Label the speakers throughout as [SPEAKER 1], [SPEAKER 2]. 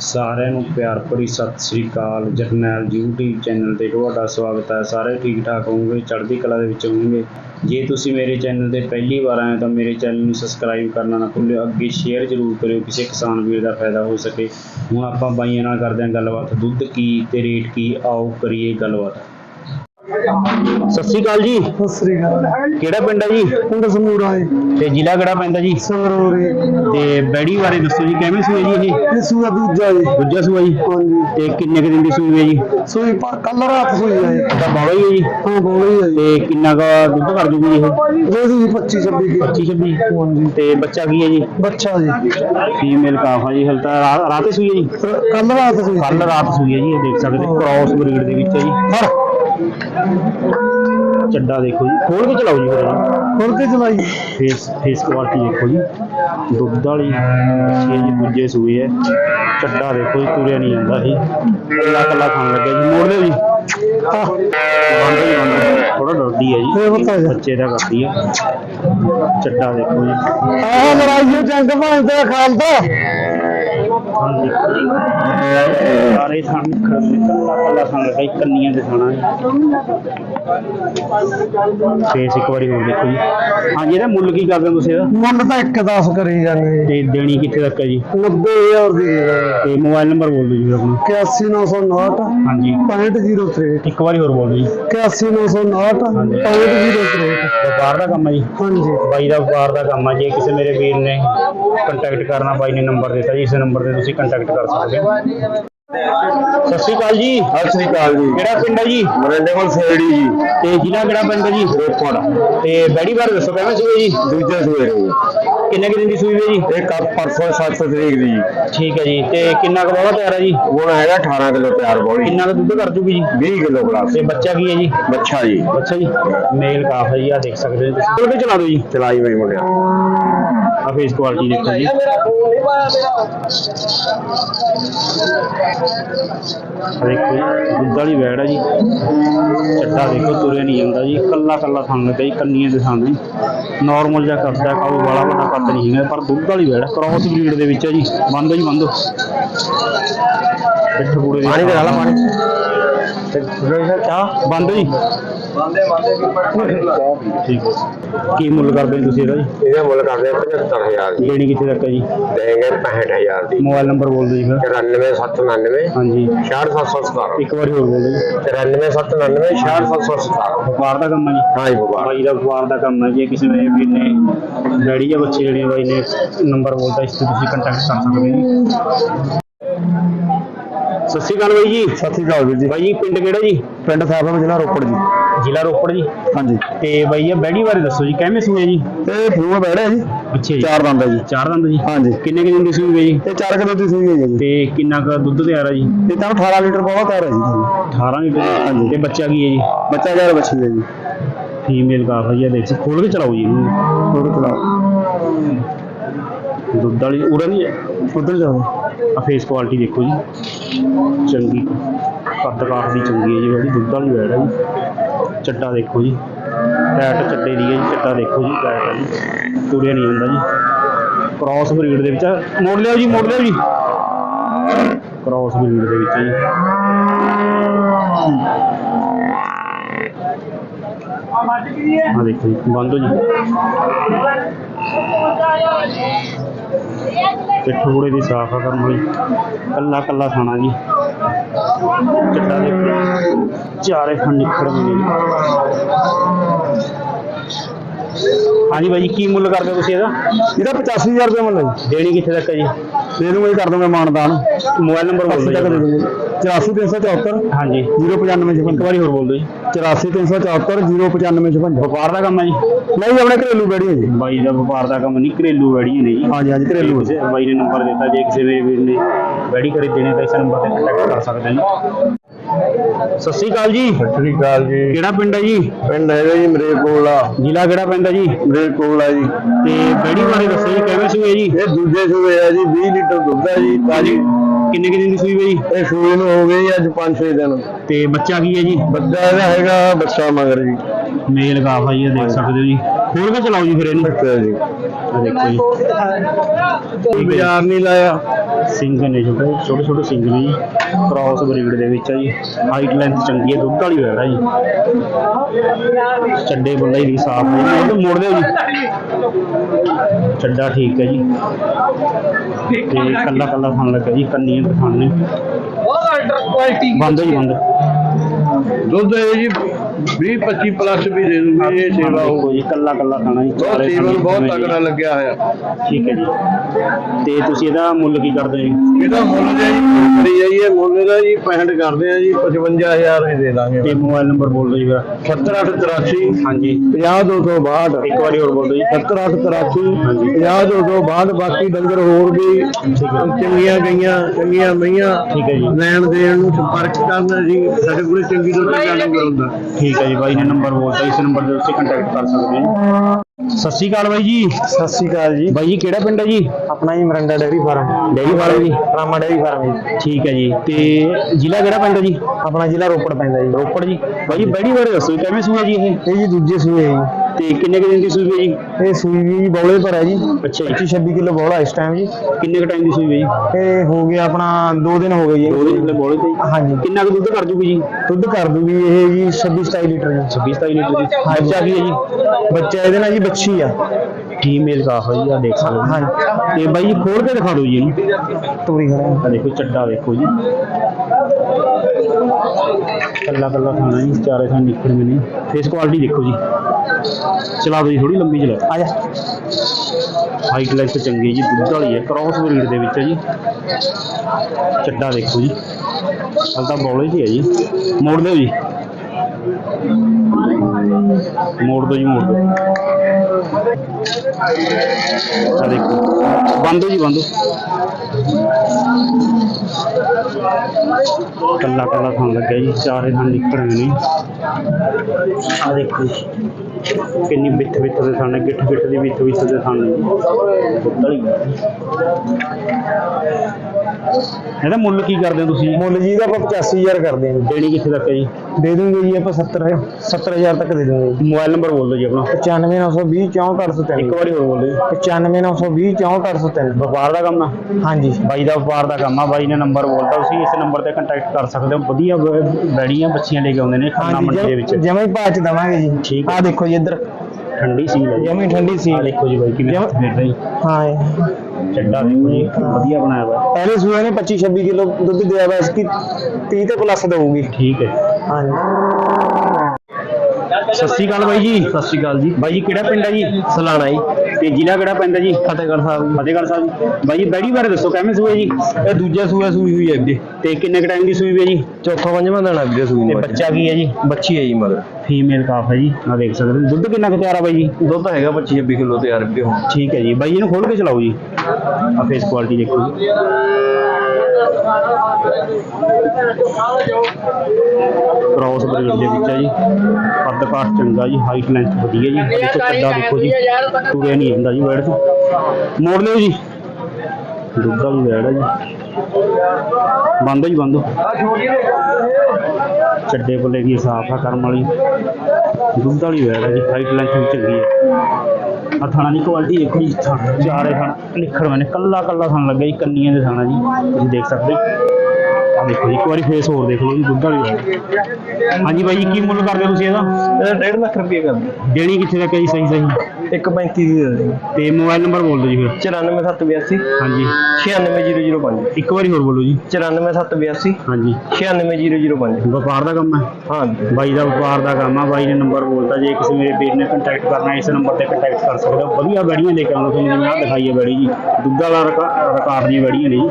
[SPEAKER 1] ਸਾਰਿਆਂ ਨੂੰ ਪਿਆਰ ਭਰੀ ਸਤਿ ਸ੍ਰੀ ਅਕਾਲ। ਜਰਨੈਲ YouTube ਚੈਨਲ ਤੇ ਤੁਹਾਡਾ ਸਵਾਗਤ ਹੈ। ਸਾਰੇ ਠੀਕ ਠਾਕ ਹੋਵੋਗੇ, ਚੜ੍ਹਦੀ ਕਲਾ ਦੇ ਵਿੱਚ ਹੋਵੋਗੇ। ਜੇ ਤੁਸੀਂ ਮੇਰੇ ਚੈਨਲ ਤੇ ਪਹਿਲੀ ਵਾਰ ਆਏ ਹੋ ਤਾਂ ਮੇਰੇ ਚੈਨਲ ਨੂੰ ਸਬਸਕ੍ਰਾਈਬ ਕਰਨਾ ਨਾ ਭੁੱਲਿਓ। ਅੱਗੇ ਸ਼ੇਅਰ ਜ਼ਰੂਰ ਕਰਿਓ ਕਿਸੇ ਕਿਸਾਨ ਵੀਰ ਦਾ ਫਾਇਦਾ ਹੋ ਸਕੇ। ਹੁਣ ਆਪਾਂ ਬਾਈਆਂ ਨਾਲ ਕਰਦੇ ਹਾਂ ਗੱਲਬਾਤ। ਦੁੱਧ ਕੀ ਤੇ ਰੇਟ ਕੀ? ਆਓ ਕਰੀਏ ਗੱਲਬਾਤ। ਸਤਿ ਸ੍ਰੀ ਅਕਾਲ ਜੀ।
[SPEAKER 2] ਸਤਿ ਸ੍ਰੀ ਅਕਾਲ।
[SPEAKER 1] ਕਿਹੜਾ ਪਿੰਡ ਹੈ ਜੀ?
[SPEAKER 2] ਪਿੰਡ ਸਮੂਰਾ ਹੈ
[SPEAKER 1] ਤੇ ਜ਼ਿਲ੍ਹਾ ਕਿਹੜਾ ਪੈਂਦਾ ਜੀ?
[SPEAKER 2] ਸੰਗਰੂਰ ਹੈ
[SPEAKER 1] ਤੇ ਬੈੜੀ ਬਾਰੇ ਦੱਸੋ ਜੀ ਕਿਵੇਂ ਸੂਏ ਜੀ ਇਹ?
[SPEAKER 2] ਇਹ ਸੂਆ ਦੂਜਾ ਜੀ।
[SPEAKER 1] ਦੂਜਾ ਸੂਆ ਜੀ?
[SPEAKER 2] ਹਾਂਜੀ।
[SPEAKER 1] ਤੇ ਕਿੰਨੇ ਕੁ ਦਿਨ ਦੀ ਸੂਈ ਹੈ ਜੀ?
[SPEAKER 2] ਸੂਈ ਕੱਲ ਰਾਤ ਸੂਈ ਹੈ ਜੀ।
[SPEAKER 1] ਤਾਂ ਬੌਲਾ ਹੀ ਹੈ ਜੀ।
[SPEAKER 2] ਹਾਂ ਬੋਲੀ ਹੈ ਜੀ।
[SPEAKER 1] ਤੇ ਕਿੰਨਾ ਕੁ ਦੁੱਧ ਕਰ ਦੂਗੀ ਇਹ?
[SPEAKER 2] ਉਹਦੀ 25 26 ਕੀ
[SPEAKER 1] 25 26
[SPEAKER 2] ਹਾਂਜੀ।
[SPEAKER 1] ਤੇ ਬੱਚਾ ਕੀ ਹੈ ਜੀ?
[SPEAKER 2] ਬੱਚਾ ਜੀ।
[SPEAKER 1] ਫੀਮੇਲ ਕਾਫ ਹੈ ਜੀ ਹਲ ਤਾਂ ਰਾਤ ਹੀ ਸੂਈ ਹੈ ਜੀ?
[SPEAKER 2] ਕੱਲ ਰਾਤ ਸੂਈ
[SPEAKER 1] ਕੱਲ ਰਾਤ ਸੂਈ ਹੈ ਜੀ ਇਹ ਦੇਖ ਸਕਦੇ ਕ੍ਰਾਸ ਬਰੀਡ ਦੇ ਵਿੱਚ ਹੈ ਜੀ। ਚੱਡਾ ਦੇਖੋ ਜੀ ਖੋਲ ਕੇ ਚਲਾਓ ਜੀ ਫਿਰ
[SPEAKER 2] ਖੋਲ ਕੇ ਚਲਾਈ
[SPEAKER 1] ਫੇਸ ਫੇਸ ਕੁਆਲਿਟੀ ਦੇਖੋ ਜੀ ਦੁੱਧ ਵਾਲੀ ਬੱਚੀ ਹੈ ਜੀ ਦੂਜੇ ਸੂਏ ਹੈ। ਚੱਡਾ ਦੇਖੋ ਜੀ ਤੁਰਿਆ ਨਹੀਂ ਜਾਂਦਾ ਜੀ ਕੱਲਾ ਕੱਲਾ ਖਾਣ ਲੱਗਿਆ ਜੀ। ਮੋੜ ਲਿਓ ਜੀ।
[SPEAKER 2] ਹਾਂ।
[SPEAKER 1] ਬੰਦ ਹੀ ਬੰਦ ਥੋੜਾ ਡਰਦੀ ਹੈ ਜੀ।
[SPEAKER 2] ਇਹ ਬਤਾ ਜਾ
[SPEAKER 1] ਬੱਚੇ ਦਾ ਕਰਦੀ ਹੈ। ਚੱਡਾ ਦੇਖੋ ਜੀ।
[SPEAKER 2] ਆਹ ਲੜਾਈ ਜੰਗ ਭਾਂਦੇ ਖਾਲਦਾ
[SPEAKER 1] ਹਾਂ ਦੇਖੋ ਜੀ ਸਾਰੇ ਥਣ ਖੜਨੇ ਕੱਲਾ ਕੱਲਾ ਥਣ ਲੱਗਾ ਜੀ ਕੰਨੀਆਂ ਦੇ ਥਾਣਾ ਫੇਸ ਇੱਕ ਵਾਰੀ ਹੋਰ ਦੇਖੋ ਜੀ ਹਾਂਜੀ ਇਹਦਾ ਮੁੱਲ ਕੀ ਕਰਦੇ ਹੋ ਤੁਸੀਂ ਇਹਦਾ
[SPEAKER 2] ਮੁੰਡ ਤਾਂ 1 10 ਕਰੀ ਜਾਂਦੇ
[SPEAKER 1] ਤੇ ਦੇਣੀ ਕਿੱਥੇ ਤੱਕ ਹੈ। ਜੀ
[SPEAKER 2] 90000 ਦੀ
[SPEAKER 1] ਤੇ ਮੋਬਾਈਲ ਨੰਬਰ ਬੋਲ ਦਿਓ ਜੀ ਆਪਣਾ
[SPEAKER 2] 81959
[SPEAKER 1] ਹਾਂਜੀ
[SPEAKER 2] 6503
[SPEAKER 1] ਇੱਕ ਵਾਰੀ ਹੋਰ ਬੋਲ ਦਿਓ ਜੀ।
[SPEAKER 2] 81959
[SPEAKER 1] ਹਾਂਜੀ।
[SPEAKER 2] 6503
[SPEAKER 1] ਵਪਾਰ ਦਾ ਕੰਮ ਹੈ ਜੀ।
[SPEAKER 2] ਹਾਂਜੀ।
[SPEAKER 1] ਬਾਈ ਦਾ ਵਪਾਰ ਦਾ ਕੰਮ ਹੈ ਜੇ। ਕਿਸੇ ਮੇਰੇ ਵੀਰ ਨੇ ਕੰਟੈਕਟ ਕਰਨਾ ਬਾਈ ਨੇ ਨੰਬਰ ਦਿੱਤਾ ਜੀ। ਇਸ ਨੰਬਰ ਤੇ ਤੁਸੀਂ ਕੰਟੈਕਟ ਕਰ ਸਕਦੇ ਹੋ। ਸਤਿ ਸ਼੍ਰੀ ਅਕਾਲ ਜੀ।
[SPEAKER 2] ਸਤਿ ਸ੍ਰੀ ਅਕਾਲ ਜੀ।
[SPEAKER 1] ਕਿਹੜਾ ਪਿੰਡ ਹੈ ਜੀ?
[SPEAKER 2] ਮਰਿੰਡੇ ਕੋਲ ਸੇੜੀ ਜੀ।
[SPEAKER 1] ਤੇ ਜ਼ਿਲ੍ਹਾ ਕਿਹੜਾ ਪਿੰਡ ਹੈ ਜੀ?
[SPEAKER 2] ਰੋਪੜ।
[SPEAKER 1] ਤੇ ਬੈੜੀ ਬਾਰੇ ਦੱਸੋ ਕਿਵੇਂ ਸੂਏ ਜੀ?
[SPEAKER 2] ਦੂਜੇ ਜੀ।
[SPEAKER 1] ਕਿੰਨੇ ਕੁ ਦਿਨ ਦੀ ਸੂਈ ਹੈ ਜੀ?
[SPEAKER 2] ਇਹ ਕੱਪ ਪਰਸੋਂ 7 ਤਰੀਕ ਦੀ ਜੀ।
[SPEAKER 1] ਠੀਕ ਹੈ ਜੀ। ਤੇ ਕਿੰਨਾ ਕੁ ਬੋਲਾ ਤਿਆਰ ਹੈ ਜੀ?
[SPEAKER 2] ਹੁਣ ਹੈਗਾ 18 ਕਿਲੋ ਤਿਆਰ ਬੋਲੀ।
[SPEAKER 1] ਕਿੰਨਾ ਕੁ ਦੁੱਧ ਕਰ ਜੂਗੀ ਜੀ?
[SPEAKER 2] 20 ਕਿਲੋ ਗਲਾਸ।
[SPEAKER 1] ਤੇ ਬੱਚਾ ਕੀ ਹੈ ਜੀ?
[SPEAKER 2] ਬੱਚਾ ਜੀ।
[SPEAKER 1] ਅੱਛਾ ਜੀ। ਮੇਲ ਕਾਫ ਹੈ ਜੀ ਆ ਦੇਖ ਸਕਦੇ ਹੋ ਤੁਸੀਂ। ਖੋਲ ਕੇ ਚਲਾ ਦਿਓ ਜੀ।
[SPEAKER 2] ਚਲਾਈ ਬਈ ਮੁੰਡਿਆ।
[SPEAKER 1] ਆ ਫੇਸ ਕੁਆਲਿਟੀ ਦੇਖੋ ਜੀ। ਦੇਖੋ ਜੀ ਦੁੱਧ ਵਾਲੀ ਵੈੜ ਆ ਜੀ। ਚੱਟਾ ਦੇਖੋ ਤੁਰਿਆ ਨਹੀਂ ਜਾਂਦਾ ਜੀ। ਕੱਲਾ ਕੱਲਾ ਥਣ ਲੱਗਾ ਜੀ ਕੰਨੀਆਂ ਦੇ ਥਣ ਜੀ। ਨਾਰਮਲ ਜਿਹਾ ਕਰਦਾ ਕੋਈ ਵਾਲਾ ਵੱਡਾ ਕੱਦ ਨਹੀਂ ਹੈਗਾ। ਪਰ ਦੁੱਧ ਵਾਲੀ ਵੈੜ ਕ੍ਰਾਸ ਬਰੀਡ ਦੇ ਵਿੱਚ ਹੈ ਜੀ। ਬੰਦ ਜੀ ਬੰਦ। ਪਿੱਠ
[SPEAKER 2] ਪਾਣੀ ਦੇ ਨਾਲ ਪਾਣੀ।
[SPEAKER 1] ਤੇ ਚਾਹ ਬੰਦ ਜੀ। ਠੀਕ ਹੈ। ਕੀ ਮੁੱਲ ਕਰਦੇ ਹੋ ਤੁਸੀਂ ਇਹਦਾ ਜੀ?
[SPEAKER 2] ਇਹਦਾ ਮੁੱਲ ਕਰਦੇ 75000 ਜੀ।
[SPEAKER 1] ਦੇਣੀ ਕਿੱਥੇ ਤੱਕ ਹੈ ਜੀ?
[SPEAKER 2] ਦੇਂਗੇ 65000 ਦੀ।
[SPEAKER 1] ਮੋਬਾਈਲ ਨੰਬਰ ਬੋਲ ਦਿਓ ਜੀ ਫਿਰ।
[SPEAKER 2] 94799
[SPEAKER 1] ਹਾਂਜੀ।
[SPEAKER 2] 66717
[SPEAKER 1] ਇੱਕ ਵਾਰੀ ਹੋਰ ਬੋਲ ਦਿਓ ਜੀ।
[SPEAKER 2] 94799 66717
[SPEAKER 1] ਵਪਾਰ ਦਾ ਕੰਮ ਹੈ ਜੀ।
[SPEAKER 2] ਹਾਂ ਜੀ ਬਾਬਾ
[SPEAKER 1] ਬਾਈ ਦਾ ਵਪਾਰ ਦਾ ਕੰਮ ਹੈ ਜੇ। ਕਿਸੇ ਨੇ ਵੀਰ ਨੇ ਡੈਡੀ ਜਾਂ ਬੱਚੇ ਜਿਹੜੇ ਬਾਈ ਨੇ ਨੰਬਰ ਬੋਲਤਾ ਇਸ ਤੇ ਤੁਸੀਂ ਕੰਟੈਕਟ ਕਰ ਸਕਦੇ ਹੋ ਜੀ। ਸਤਿ ਸ਼੍ਰੀ ਅਕਾਲ ਬਾਈ ਜੀ।
[SPEAKER 2] ਸਤਿ ਸ੍ਰੀ ਅਕਾਲ ਵੀਰ ਜੀ।
[SPEAKER 1] ਬਾਈ ਜੀ ਪਿੰਡ ਕਿਹੜਾ ਜੀ?
[SPEAKER 2] ਪਿੰਡ ਸਾਹਿਬ ਜ਼ਿਲ੍ਹਾ ਰੋਪੜ ਜੀ।
[SPEAKER 1] ਜ਼ਿਲ੍ਹਾ ਰੋਪੜ ਜੀ।
[SPEAKER 2] ਹਾਂਜੀ।
[SPEAKER 1] ਤੇ ਬਾਈ ਇਹ ਬੈੜੀ ਬਾਰੇ ਦੱਸੋ ਜੀ ਕਿਵੇਂ ਸੂਏ ਜੀ?
[SPEAKER 2] ਇਹ ਫੂਲ ਬੈੜਿਆ ਜੀ।
[SPEAKER 1] ਅੱਛਾ ਜੀ।
[SPEAKER 2] ਚਾਰ ਦੰਦ ਹੈ ਜੀ।
[SPEAKER 1] ਚਾਰ ਦੰਦ ਜੀ?
[SPEAKER 2] ਹਾਂਜੀ।
[SPEAKER 1] ਕਿੰਨੇ ਕਿ ਦਿਨ ਦੀ ਸੂਈ ਹੈ ਜੀ
[SPEAKER 2] ਇਹ 4 ਕਿਲੋ ਦੀ ਸੂਈ ਹੈ ਜੀ।
[SPEAKER 1] ਤੇ ਕਿੰਨਾ ਕੁ ਦੁੱਧ ਤਿਆਰ ਹੈ ਜੀ?
[SPEAKER 2] ਇਹ ਤਾਂ 18 ਲੀਟਰ ਬਹੁਤ ਤਿਆਰ ਹੈ ਜੀ। ਤੁਹਾਨੂੰ।
[SPEAKER 1] 18 ਲੀਟਰ।
[SPEAKER 2] ਹਾਂਜੀ।
[SPEAKER 1] ਤੇ ਬੱਚਾ ਕੀ ਹੈ ਜੀ?
[SPEAKER 2] ਬੱਚਾ ਯਾਰ ਬੱਚੀ ਹੈ ਜੀ।
[SPEAKER 1] ਫੀਮੇਲ ਕਾਫ ਹੈ ਜੀ ਦੇਖ। ਖੋਲ ਕੇ ਚਲਾਓ ਜੀ। ਇਹਨੂੰ
[SPEAKER 2] ਥੋੜਾ ਚਲਾਓ।
[SPEAKER 1] ਦੁੱਧ ਵਾਲੀ ਉੜਾ ਨਹੀਂ
[SPEAKER 2] ਉਧਰ ਜਾਓ।
[SPEAKER 1] ਆ ਫੇਸ ਕੁਆਲਿਟੀ ਦੇਖੋ ਜੀ। ਚੰਗੀ। ਕੱਦ ਦੀ ਚੰਗੀ ਹੈ ਜੀ ਜਿਹੜੀ ਦੁੱਧ ਵਾਲੀ ਵੈੜ ਹੈ ਜੀ। ਚੱਟਾ ਦੇਖੋ ਜੀ। ਟੈਟ ਚੱਟੇ ਦੀ ਹੈ ਜੀ ਚੱਟਾ ਦੇਖੋ ਜੀ ਟੈਟ ਹੈ ਜੀ। ਤੁਰਿਆ ਨਹੀਂ ਹੁੰਦਾ ਜੀ। ਕ੍ਰਾਸ ਬਰੀਡ ਦੇ ਵਿੱਚ ਆ। ਮੋੜ ਲਿਓ ਜੀ, ਮੋੜ ਲਿਓ ਜੀ। ਕ੍ਰਾਸ ਬਰੀਡ ਦੇ ਵਿੱਚ ਜੀ। ਆ ਦੇਖੋ ਜੀ, ਬੰਦ ਹੋ ਜੀ। ਤੇ ਠੋੜੇ ਦੀ ਸਾਫ਼ ਆ ਕਰਨ। ਲਈ ਕੱਲਾ ਕੱਲਾ ਖਾਣਾ ਜੀ। ਚੱਟਾ ਦੇ ਚਾਰੇ ਖੰਡ ਨਿਕੜ ਹਾਂਜੀ ਜੀ ਕੀ ਮੁੱਲ ਕਰਦੇ ਤੁਸੀਂ ਇਹਦਾ?
[SPEAKER 2] ਇਹਦਾ 85000 ਰੁਪਏ ਮੁੱਲ ਹੈ ਜੀ।
[SPEAKER 1] ਦੇਣੀ ਕਿੱਥੇ ਤੱਕ ਹੈ ਜੀ?
[SPEAKER 2] ਦੇ ਦੂੰਗਾ ਜੀ ਕਰ ਦੂੰਗਾ ਮਾਨਦਾਨ
[SPEAKER 1] ਮੋਬਾਈਲ ਨੰਬਰ ਬੋਲ
[SPEAKER 2] 80 ਤੱਕ ਦੇ
[SPEAKER 1] ਦਿਓ ਜੀ।
[SPEAKER 2] ਦੂੰਗਾ 84374
[SPEAKER 1] ਹਾਂਜੀ।
[SPEAKER 2] 095
[SPEAKER 1] ਇੱਕ ਵਾਰੀ ਹੋਰ ਬੋਲ ਦਿਓ ਜੀ।
[SPEAKER 2] 84374 095
[SPEAKER 1] ਵਪਾਰ ਦਾ ਕੰਮ ਹੈ ਜੀ।
[SPEAKER 2] ਨਹੀਂ ਆਪਣੇ ਘਰੇਲੂ ਬੈੜੀ ਹੈ ਜੀ।
[SPEAKER 1] ਬਾਈ ਦਾ ਵਪਾਰ ਦਾ ਕੰਮ ਨਹੀਂ ਘਰੇਲੂ ਵੈੜੀਆਂ ਨੇ ਜੀ।
[SPEAKER 2] ਹਾਂਜੀ ਹਾਂਜੀ ਘਰੇਲੂ। ਹੈ
[SPEAKER 1] ਕਿਸੇ ਬਾਈ ਨੇ ਨੰਬਰ ਦਿੱਤਾ ਜੇ ਕਿਸੇ ਵੀਰ ਨੇ ਵੈੜੀ ਖਰੀਦਣੀ ਤਾਂ ਇਸ ਨੰਬਰ ਤੇ ਕੰਟੈਕਟ ਕਰ ਸਕਦੇ ਨੇ। ਸਤਿ ਸ਼੍ਰੀ ਅਕਾਲ ਜੀ।
[SPEAKER 2] ਸਤਿ ਸ੍ਰੀ ਅਕਾਲ ਜੀ।
[SPEAKER 1] ਕਿਹੜਾ ਪਿੰਡ ਹੈ ਜੀ?
[SPEAKER 2] ਪਿੰਡ ਹੈਗਾ ਜੀ ਮਰੇ ਕੋਲਾ
[SPEAKER 1] ਜ਼ਿਲ੍ਹਾ ਕਿਹੜਾ ਪੈਂਦਾ ਜੀ?
[SPEAKER 2] ਮਰੇ ਕੋਲਾ ਜੀ।
[SPEAKER 1] ਤੇ ਬੈੜੀ ਬਾਰੇ ਦੱਸੋ ਜੀ ਕਿਵੇਂ ਸੂਏ ਜੀ?
[SPEAKER 2] ਇਹ ਦੂਜੇ ਸੂਏ ਆ ਜੀ 20 ਲੀਟਰ ਦੁੱਧ ਹੈ ਜੀ ਤਾਜੀ
[SPEAKER 1] ਕਿੰਨੇ ਕਿੰਨੇ ਦੀ ਸੂਈ ਜੀ
[SPEAKER 2] ਇਹ ਸੂਏ ਨੂੰ ਹੋ ਗਏ ਜੀ ਅੱਜ 5-6 ਦਿਨ।
[SPEAKER 1] ਤੇ ਬੱਚਾ ਕੀ ਹੈ ਜੀ?
[SPEAKER 2] ਬੱਚਾ ਇਹਦਾ ਹੈਗਾ ਬੱਚਾ ਮਗਰ ਜੀ।
[SPEAKER 1] ਮੇਲ ਗਾਫ ਹੈ ਜੀ ਇਹ ਦੇਖ ਸਕਦੇ ਹੋ ਜੀ। ਖੋਲ ਕੇ ਚਲਾਓ ਜੀ ਫਿਰ ਇਹਨੂੰ।
[SPEAKER 2] ਅੱਛਾ ਜੀ।
[SPEAKER 1] ਆਹ ਦੇਖੋ ਜੀ।
[SPEAKER 2] ਕੋਈ ਬਾਜ਼ਾਰ ਨਹੀਂ ਲਾਇਆ।
[SPEAKER 1] ਸਿੰਘ ਨੇ ਛੋਟੇ ਛੋਟੇ ਛੋਟੇ ਸਿੰਘ ਨੇ ਜੀ। ਕ੍ਰਾਸ ਬਰੀਡ ਦੇ ਵਿੱਚ ਆ ਜੀ। ਹਾਈਟ ਲੈਂਥ ਚੰਗੀ ਹੈ ਦੁੱਧ ਵਾਲੀ ਵੈੜ ਆ ਜੀ। ਚੱਡੇ ਬੁੱਲੇ ਵੀ ਸਾਫ਼ ਨੇ ਇਹਨੂੰ ਮੋੜ ਦਿਓ ਜੀ। ਚੱਡਾ ਠੀਕ ਹੈ ਜੀ। ਤੇ ਕੱਲਾ ਕੱਲਾ ਖਾਣ ਲੱਗਾ ਜੀ ਕੰਨੀਆਂ ਤੇ ਖਾਣੇ। ਬੰਦ ਜੀ ਬੰਦ।
[SPEAKER 2] ਦੁੱਧ ਇਹ ਜੀ 20 25 ਪਲੱਸ ਵੀ ਦੇ ਦੂੰਗੀ ਇਹ ਸੇਵਾ
[SPEAKER 1] ਦੇਖੋ
[SPEAKER 2] ਹੋ
[SPEAKER 1] ਜੀ ਕੱਲਾ ਕੱਲਾ ਖਾਣਾ ਜੀ
[SPEAKER 2] ਬਹੁਤ ਸੀਵਨ
[SPEAKER 1] ਖਾਣੇ
[SPEAKER 2] ਬਹੁਤ
[SPEAKER 1] ਜੀ।
[SPEAKER 2] ਤਗੜਾ ਲੱਗਿਆ ਹੋਇਆ।
[SPEAKER 1] ਠੀਕ ਹੈ ਜੀ। ਤੇ ਤੁਸੀਂ ਇਹਦਾ ਮੁੱਲ ਕੀ ਕਰਦੇ ਹੋ ਜੀ?
[SPEAKER 2] ਇਹਦਾ ਮੁੱਲ ਜੇ ਕਰੀ ਜਾਈਏ ਮੁੱਲ ਦਾ ਜੀ 65 ਕਰਦੇ ਆ ਜੀ 55000 ਹੀ ਦੇ ਦਾਂਗੇ।
[SPEAKER 1] ਤੇ ਮੋਬਾਈਲ ਨੰਬਰ ਬੋਲ ਦਿਓ ਜੀ ਫਿਰ
[SPEAKER 2] 70883
[SPEAKER 1] ਹਾਂਜੀ।
[SPEAKER 2] 50262
[SPEAKER 1] ਇੱਕ ਵਾਰੀ ਹੋਰ ਬੋਲ ਦਿਓ ਜੀ।
[SPEAKER 2] 70883
[SPEAKER 1] ਹਾਂਜੀ।
[SPEAKER 2] 50262 ਬਾਕੀ ਡੰਗਰ ਹੋਰ ਵੀ ਚੰਗੀਆਂ ਗਈਆਂ ਚੰਗੀਆਂ ਮਈਆਂ।
[SPEAKER 1] ਠੀਕ ਹੈ ਜੀ।
[SPEAKER 2] ਲੈਣ ਦੇਣ ਨੂੰ ਸੰਪਰਕ ਕਰਨਾ ਜੀ ਸਾਡੇ ਕੋਲੇ ਚੰਗੀ ਡੰਗਰ ਹੁੰਦਾ।
[SPEAKER 1] ਠੀਕ ਹੈ ਜੀ ਬਾਈ ਨੇ ਨੰਬਰ ਬੋਲਤਾ ਇਸ ਨੰਬਰ ਦੇ ਉੱਤੇ ਕੰਟੈਕਟ ਕਰ ਸਕਦੇ ਹੋ ਸਤਿ ਸ਼੍ਰੀ ਅਕਾਲ ਬਾਈ ਜੀ।
[SPEAKER 2] ਸਤਿ ਸ਼੍ਰੀ ਅਕਾਲ ਜੀ।
[SPEAKER 1] ਬਾਈ ਜੀ ਕਿਹੜਾ ਪਿੰਡ ਹੈ ਜੀ?
[SPEAKER 2] ਆਪਣਾ ਜੀ Maranda dairy farm.
[SPEAKER 1] Dairy farm ਜੀ।
[SPEAKER 2] ਰਾਮਾ ਡੇਅਰੀ ਫਾਰਮ ਜੀ।
[SPEAKER 1] ਠੀਕ ਹੈ ਜੀ ਤੇ ਜ਼ਿਲ੍ਹਾ ਕਿਹੜਾ ਪੈਂਦਾ ਜੀ?
[SPEAKER 2] ਆਪਣਾ ਜ਼ਿਲ੍ਹਾ ਰੋਪੜ ਪੈਂਦਾ ਜੀ।
[SPEAKER 1] ਰੋਪੜ ਜੀ। ਬਾਈ ਜੀ ਬੈੜੀ ਬਾਰੇ ਦੱਸੋ ਕਿਵੇਂ ਸੂਆ ਜੀ ਇਹ?
[SPEAKER 2] ਇਹ ਜੀ ਦੂਜੇ ਸੂਏ ਜੀ।
[SPEAKER 1] ਤੇ ਕਿੰਨੇ ਕੁ ਦਿਨ ਦੀ ਸੂਈ ਹੈ ਜੀ?
[SPEAKER 2] ਇਹ ਸੂਈ ਵੀ ਜੀ ਬੌਲੇ ਪਰ ਹੈ ਜੀ।
[SPEAKER 1] ਅੱਛਾ ਜੀ।
[SPEAKER 2] 25 26 ਕਿਲੋ ਬੌਲਾ ਇਸ ਟਾਈਮ ਜੀ।
[SPEAKER 1] ਕਿੰਨੇ ਕੁ ਟਾਈਮ ਦੀ ਸੂਈ ਹੈ ਜੀ?
[SPEAKER 2] ਇਹ ਹੋ ਗਿਆ ਆਪਣਾ 2 ਦਿਨ ਹੋ ਗਏ ਜੀ।
[SPEAKER 1] ਦੋ ਦਿਨ ਦੇ ਬੋਲੇ ਤੇ ਜੀ।
[SPEAKER 2] ਹਾਂਜੀ।
[SPEAKER 1] ਕਿੰਨਾ ਕੁ ਦੁੱਧ ਕਰ ਜੂਗੀ ਜੀ?
[SPEAKER 2] ਦੁੱਧ ਕਰ ਦੂਗੀ ਇਹ ਜੀ 26 27 ਲੀਟਰ ਜੀ।
[SPEAKER 1] 26 27 ਲੀਟਰ ਦੀ।
[SPEAKER 2] ਹਾਂਜੀ।
[SPEAKER 1] ਬੱਚਾ ਹੈ ਜੀ?
[SPEAKER 2] ਬੱਚਾ ਇਹਦੇ ਨਾਲ ਜੀ ਬੱਚੀ ਆ।
[SPEAKER 1] ਫੀਮੇਲ ਕਾਫ ਹੈ ਜੀ ਆ ਦੇਖ ਸਕਦੇ ਹੋ।
[SPEAKER 2] ਹਾਂਜੀ।
[SPEAKER 1] ਤੇ ਬਾਈ ਜੀ ਖੋਲ ਕੇ ਦਿਖਾ ਦਿਓ ਜੀ। ਇਹਨੂੰ
[SPEAKER 2] ਤੋਰੀ ਖੜਾ
[SPEAKER 1] ਆ ਦੇਖੋ ਚੱਡਾ ਦੇਖੋ ਜੀ। ਕੱਲਾ ਕੱਲਾ ਖਾਣਾ ਜੀ ਚਾਰੇ ਖਾਣ ਨਿਕਲ ਗਏ ਨੇ। ਫੇਸ ਕੁਆਲਿਟੀ ਦੇਖੋ ਜੀ। ਚਲਾ ਦਿਓ ਜੀ ਥੋੜੀ ਲੰਬੀ ਚਲਾ
[SPEAKER 2] ਆ ਜਾ।
[SPEAKER 1] ਹਾਈਟ ਲਾਈਫ ਚੰਗੀ ਜੀ ਦੁੱਧ ਵਾਲੀ ਹੈ ਕ੍ਰਾਸ ਬਰੀਡ ਦੇ ਵਿੱਚ ਹੈ ਜੀ। ਚੱਡਾ ਦੇਖੋ ਜੀ। ਹਲ ਤਾਂ ਬੌਲੇ ਹੀ ਹੈ ਜੀ। ਮੋੜ ਦਿਓ ਜੀ। ਮੋੜ ਦਿਓ ਜੀ ਮੋੜ ਦਿਓ। ਆ ਦੇਖੋ। ਬੰਦੋ ਜੀ ਬੰਦੋ ਕੱਲਾ ਕੱਲਾ ਖਾਣ ਲੱਗਿਆ ਜੀ ਚਾਰੇ ਥਾਂ ਨਿਕਲ ਗਏ ਨੇ। ਆ ਦੇਖੋ ਜੀ। ਕਿੰਨੀ ਬਿੱਥ ਬਿੱਥ ਦੇ ਥਾਣੇ ਗਿੱਠ ਗਿੱਠ ਦੀ ਬਿੱਥ ਬਿੱਥ ਦੇ ਥਾਣੇ ਤਲੀ ਇਹਦਾ ਮੁੱਲ ਕੀ ਕਰਦੇ ਹੋ ਤੁਸੀਂ?
[SPEAKER 2] ਮੁੱਲ ਜੀ ਦਾ ਆਪਾਂ 85000 ਕਰਦੇ ਹਾਂ
[SPEAKER 1] ਦੇਣੀ ਕਿੱਥੇ ਤੱਕ ਹੈ ਜੀ?
[SPEAKER 2] ਜੀ ਦੇ ਦੂੰਗੇ ਜੀ ਆਪਾਂ 70 70000 ਤੱਕ ਦੇ ਦੂੰਗੇ ਜੀ।
[SPEAKER 1] ਮੋਬਾਈਲ ਨੰਬਰ ਬੋਲ ਦਿਓ ਜੀ ਆਪਣਾ।
[SPEAKER 2] 95920 64803
[SPEAKER 1] ਇੱਕ ਵਾਰੀ ਹੋਰ ਬੋਲ ਦਿਓ।
[SPEAKER 2] 95920 64803
[SPEAKER 1] ਵਪਾਰ ਦਾ ਕੰਮ ਆ?
[SPEAKER 2] ਹਾਂਜੀ।
[SPEAKER 1] ਬਾਈ ਦਾ ਵਪਾਰ ਦਾ ਕੰਮ ਆ। ਬਾਈ ਨੇ ਨੰਬਰ ਬੋਲਤਾ ਤੁਸੀਂ ਇਸ ਨੰਬਰ ਤੇ ਕੰਟੈਕਟ ਕਰ ਸਕਦੇ ਹੋ। ਵਧੀਆ ਬ- ਬੈੜੀਆਂ ਬੱਚੀਆਂ ਲੈ ਕੇ ਆਉਂਦੇ ਨੇ ਖੰਨਾ ਮੰਡੀ ਦੇ ਵਿੱਚ।
[SPEAKER 2] ਜਮੇ ਭਾਅ ਚ ਦਵਾਂਗੇ ਜੀ।
[SPEAKER 1] ਠੀਕ ਹੈ।
[SPEAKER 2] ਆ ਦੇਖੋ ਜੀ ਇੱਧਰ।
[SPEAKER 1] ਠੰਡੀ ਸੀ ਲੈ
[SPEAKER 2] ਜਮੀ ਠੰਡੀ ਸੀ
[SPEAKER 1] ਦੇਖੋ ਜੀ ਬਾਈ ਕਿਵੇਂ
[SPEAKER 2] ਜਮਾਂ-
[SPEAKER 1] ਫੇਰ ਰਹੀ
[SPEAKER 2] ਹਾਂ ਇਹ।
[SPEAKER 1] ਚੱਡਾ ਦੇਖੋ ਜੀ ਵਧੀਆ ਬਣਾਇਆ ਹੋਇਆ।
[SPEAKER 2] ਪਹਿਲੇ ਸੂਏ ਨੇ 25 26 ਕਿਲੋ ਦੁੱਧ ਦਿਆ ਵਾ ਇਸकी 30 ਤੇ ਪਲੱਸ ਦਊਗੀ।
[SPEAKER 1] ਠੀਕ ਹੈ।
[SPEAKER 2] ਹਾਂਜੀ
[SPEAKER 1] ਸਤਿ ਸ਼੍ਰੀ ਅਕਾਲ ਬਾਈ ਜੀ।
[SPEAKER 2] ਸਤਿ ਸ਼੍ਰੀ ਅਕਾਲ ਜੀ।
[SPEAKER 1] ਬਾਈ ਜੀ ਕਿਹੜਾ ਪਿੰਡ ਹੈ ਜੀ?
[SPEAKER 2] ਸਲਾਣਾ ਜੀ।
[SPEAKER 1] ਤੇ ਜ਼ਿਲ੍ਹਾ ਕਿਹੜਾ ਪੈਂਦਾ ਜੀ?
[SPEAKER 2] ਫਤਿਹਗੜ੍ਹ ਸਾਹਿਬ
[SPEAKER 1] ਫਤਿਹਗੜ੍ਹ ਸਾਹਿਬ ਬਾਈ ਜੀ ਬੈੜੀ ਬਾਰੇ ਦੱਸੋ ਕਿਵੇਂ ਸੂਏ ਜੀ?
[SPEAKER 2] ਇਹ ਦੂਜਾ ਸੂਆ ਸੂਈ ਹੋਈ ਹੈ ਵੀਰੇ
[SPEAKER 1] ਤੇ ਕਿੰਨੇ ਕ ਟਾਈਮ ਦੀ ਸੂਈ ਹੈ ਜੀ?
[SPEAKER 2] ਚੌਥਾ ਪੰਜਵਾਂ ਦੇਣਾ ਵੀਰੇ ਸੂਈ
[SPEAKER 1] ਤੇ
[SPEAKER 2] ਨੂੰ
[SPEAKER 1] ਬੱਚਾ ਕੀ ਹੈ ਜੀ?
[SPEAKER 2] ਬੱਚੀ ਹੈ ਜੀ ਮਗਰ।
[SPEAKER 1] ਫੀਮੇਲ ਕਾਫ ਹੈ ਜੀ ਆ ਦੇਖ ਸਕਦੇ ਹੋ ਦੁੱਧ ਕਿੰਨਾ ਕੁ ਤਿਆਰ ਆ ਬਾਈ ਜੀ
[SPEAKER 2] ਦੁੱਧ ਹੈਗਾ 25 26 ਕਿਲੋ ਤਿਆਰ ਵੀਰੇ ਹੁਣ
[SPEAKER 1] ਠੀਕ ਹੈ ਜੀ ਬਾਈ ਇਹਨੂੰ ਖੋਲ ਕੇ ਚਲਾਓ ਜੀ ਆ ਫੇਸ ਕੁਆਲਿਟੀ ਦੇਖੋ ਜੀ ਕ੍ਰਾਸ ਬਰੀਡ ਦੇ ਵਿੱਚ ਹੈ ਜੀ ਕੱਦ ਕਾਠ ਚੰਗਾ ਜੀ ਹਾਈਟ ਲੈਂਥ ਵਧੀਆ ਜੀ ਦੇਖੋ ਕੱਦਾ ਦੇਖੋ ਜੀ ਤੁਰਿਆ ਨਹੀਂ ਜਾਂਦਾ ਜੀ ਬੈੜ ਤੋਂ ਮੋੜ ਲਿਓ ਜੀ ਦੁੱਧ ਵਾਲੀ ਬੈੜ ਹੈ ਜੀ। ਬੰਦ ਜੀ ਬੰਦ ਚੱਡੇ ਬੁੱਲੇ ਦੀ ਸਾਫ਼ ਆ ਕਰਮ ਵਾਲੀ। ਦੁੱਧ ਵਾਲੀ ਬੈੜ ਹੈ ਜੀ ਹਾਈਟ ਲੈਂਥ ਵੀ ਚੰਗੀ ਹੈ ਆ ਥਾਣਾ ਦੀ ਕੁਆਲਿਟੀ ਦੇਖੋ ਜੀ ਥਣ ਚਾਰੇ ਥਣ ਨਿਖੜ ਮੈਨੇ ਕੱਲਾ ਕੱਲਾ ਥਣ ਲੱਗਾ ਜੀ ਕੰਨੀਆਂ ਦੇ ਥਾਣਾ ਜੀ। ਤੁਸੀਂ ਦੇਖ ਸਕਦੇ ਆ ਦੇਖੋ ਜੀ ਇੱਕ ਵਾਰੀ ਫੇਸ ਹੋਰ ਦੇਖ ਲਓ ਜੀ ਦੁੱਧ ਵਾਲੀ ਬੈੜ ਹਾਂਜੀ ਬਾਈ ਕੀ ਮੁੱਲ ਕਰਦੇ ਤੁਸੀਂ ਇਹਦਾ?
[SPEAKER 2] ਇਹਦਾ 1.5 ਲੱਖ ਰੁਪਏ ਕਰਦੇ।
[SPEAKER 1] ਦੇਣੀ ਕਿੱਥੇ ਤੱਕ ਹੈ ਜੀ ਸਹੀ ਸਹੀ?
[SPEAKER 2] 1.35 ਦੀ ਦੇ ਦੇ
[SPEAKER 1] ਤੇ ਮੋਬਾਈਲ ਨੰਬਰ ਬੋਲ ਦਿਓ ਜੀ ਫਿਰ।
[SPEAKER 2] 94782
[SPEAKER 1] ਹਾਂਜੀ।
[SPEAKER 2] 96005
[SPEAKER 1] ਇੱਕ ਵਾਰੀ ਹੋਰ ਬੋਲੋ ਜੀ।
[SPEAKER 2] 94782
[SPEAKER 1] ਹਾਂਜੀ।
[SPEAKER 2] 96005
[SPEAKER 1] ਵਪਾਰ ਦਾ ਕੰਮ ਹੈ?
[SPEAKER 2] ਹਾਂ
[SPEAKER 1] ਬਾਈ ਦਾ ਵਪਾਰ ਦਾ ਕੰਮ ਆ ਬਾਈ ਨੇ ਨੰਬਰ ਬੋਲਤਾ। ਜੇ ਕਿਸੇ ਮੇਰੇ ਵੀਰ ਨੇ ਕੰਟੈਕਟ ਕਰਨਾ ਇਸ ਨੰਬਰ ਤੇ ਕੰਟੈਕਟ ਕਰ ਸਕਦੇ ਹੋ। ਵਧੀਆ ਬੈੜੀਆਂ ਲੈ ਕੇ ਆਉਂਦਾ ਤੁਹਾਨੂੰ ਜਿਵੇਂ ਆਹ ਦਿਖਾਈ ਹੈ ਬੈੜੀ ਜੀ। ਦੁੱਧ ਵਾਲਾ ਰਕਾ- ਰਕਾਬ ਦੀਆਂ ਬੈੜੀਆਂ ਨੇ ਜੀ।